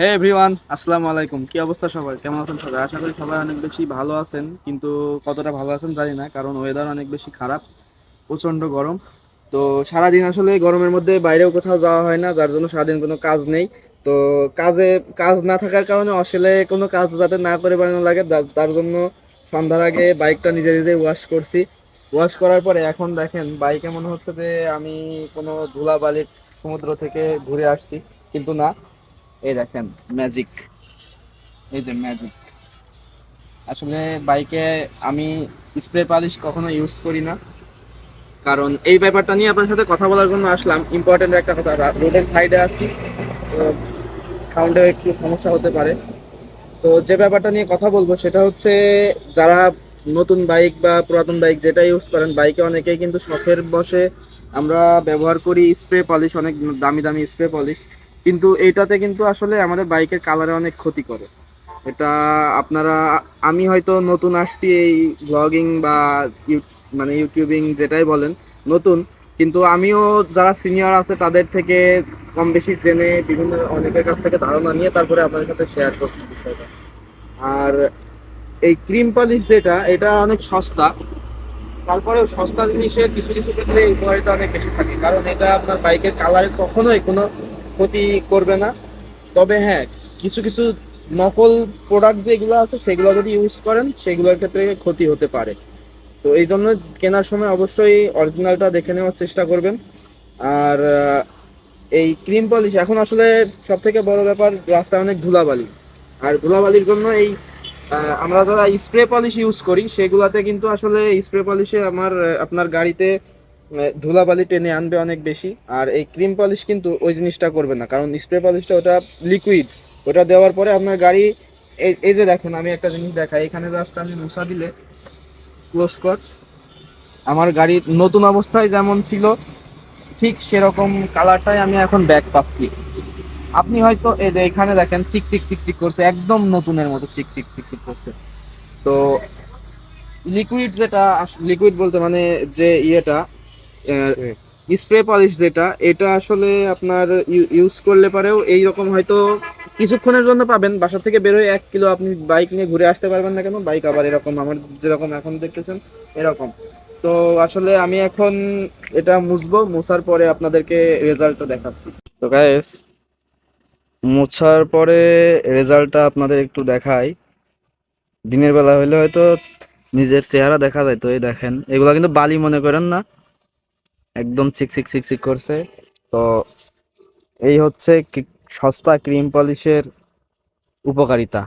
হে everyone আসসালামু আলাইকুম। কি অবস্থা সবার? কেমন আছেন সবাই? আশা করি সবাই অনেক বেশি ভালো আছেন, কিন্তু কতটা ভালো আছেন জানি না, কারণ ওয়েদার অনেক বেশি খারাপ, প্রচণ্ড গরম। তো সারাদিন আসলে গরমের মধ্যে বাইরেও কোথাও যাওয়া হয় না, যার জন্য সারাদিন কোনো কাজ নেই। তো কাজে, কাজ না থাকার কারণে আসলে কোনো কাজ যাতে না করে বানানো লাগে তার- তার জন্য সন্ধ্যার আগে বাইকটা নিজে নিজে ওয়াশ করছি। ওয়াশ করার পরে এখন দেখেন বাইকে মনে হচ্ছে যে আমি কোনো ধুলাবালির সমুদ্র থেকে ঘুরে আসছি, কিন্তু না। এই দেখেন ম্যাজিক এই যে ম্যাজিক আসলে বাইকে আমি স্প্রে পালিশ কখনো ইউজ করি না। কারণ এই ব্যাপারটা নিয়ে আপনার সাথে কথা বলার জন্য আসলাম। ইম্পর্টেন্ট একটা কথা রোডের সাইডে আছি সাউন্ডে একটু সমস্যা হতে পারে। তো যে ব্যাপারটা নিয়ে কথা বলব সেটা হচ্ছে, যারা নতুন বাইক বা পুরাতন বাইক যেটা ইউজ করেন বাইকে অনেকেই কিন্তু শখের বসে আমরা ব্যবহার করি স্প্রে পলিশ অনেক দামি দামি স্প্রে পলিশ কিন্তু এইটাতে কিন্তু আসলে আমাদের বাইকের কালারে অনেক ক্ষতি করে। এটা আপনারা, আমি হয়তো নতুন আসছি এই ব্লগিং বা মানে ইউটিউবিং যেটাই বলেন, নতুন। কিন্তু আমিও যারা সিনিয়র আছে তাদের থেকে কম বেশি জেনে বিভিন্ন অনেকের কাছ থেকে ধারণা নিয়ে তারপরে আপনাদের সাথে শেয়ার করছি বিষয়টা। আর এই ক্রিম পলিশ যেটা, এটা অনেক সস্তা। তারপরেও সস্তা জিনিসের কিছু কিছু ক্ষেত্রে উপকারিতা অনেক বেশি থাকে। কারণ এটা আপনার বাইকের কালারে কখনোই কোনো ক্ষতি করবে না। তবে হ্যাঁ কিছু কিছু নকল প্রোডাক্ট যেগুলো আছে, সেগুলো যদি ইউজ করেন, সেগুলোর ক্ষেত্রে ক্ষতি হতে পারে। তো এই জন্য কেনার সময় অবশ্যই অরিজিনালটা দেখে নেওয়ার চেষ্টা করবেন। আর এই ক্রিম পলিশ এখন আসলে সব থেকে বড় ব্যাপার, রাস্তায় অনেক ধুলাবালি। আর ধুলাবালির জন্য এই আমরা যারা স্প্রে পলিশ ইউজ করি, সেগুলাতে কিন্তু আসলে স্প্রে পলিশে আমার, আপনার গাড়িতে ধুলাবালি টেনে আনবে অনেক বেশি, আর এই ক্রিম পলিশ কিন্তু ওই জিনিসটা করবে না, কারণ স্প্রে পলিশটা ওটা লিকুইড ওটা দেওয়ার পরে আপনার গাড়ি, এই যে দেখেন, আমি একটা জিনিস দেখাই, এখানে জাস্ট আমি মুছা দিলে ক্লোজ কর, আমার গাড়ির নতুন অবস্থায় যেমন ছিল, ঠিক সেরকম কালারটাই আমি এখন ব্যাক পাচ্ছি। আপনি হয়তো, এই যে এখানে দেখেন, চিক চিক চিক চিক করছে, একদম নতুনের মতো চিক চিক চিক চিক করছে। তো লিকুইড যেটা লিকুইড বলতে মানে যে ইয়েটা স্প্রে পলিশ যেটা এটা আসলে আপনার ইউজ করলে পারেও এইরকম হয়তো কিছুক্ষণের জন্য পাবেন। বাসা থেকে বের হয়ে এক কিলো আপনি বাইক নিয়ে ঘুরে আসতে পারবেন না কেন? বাইক আবার এরকম আমার যেরকম এখন দেখতেছেন এরকম। তো আসলে আমি এখন এটা মুছবো মোছার পরে আপনাদেরকে রেজাল্টটা দেখাচ্ছি। তো গাইস মোছার পরে রেজাল্টটা আপনাদের একটু দেখাই। দিনের বেলা হইলে হয়তো নিজের চেহারা দেখা যায় তো এই দেখেন। এগুলা কিন্তু বালি মনে করেন না। একদম চিকচিক চিকচিক করছে। তো এই হচ্ছে সস্তা ক্রিম পলিশের উপকারিতা।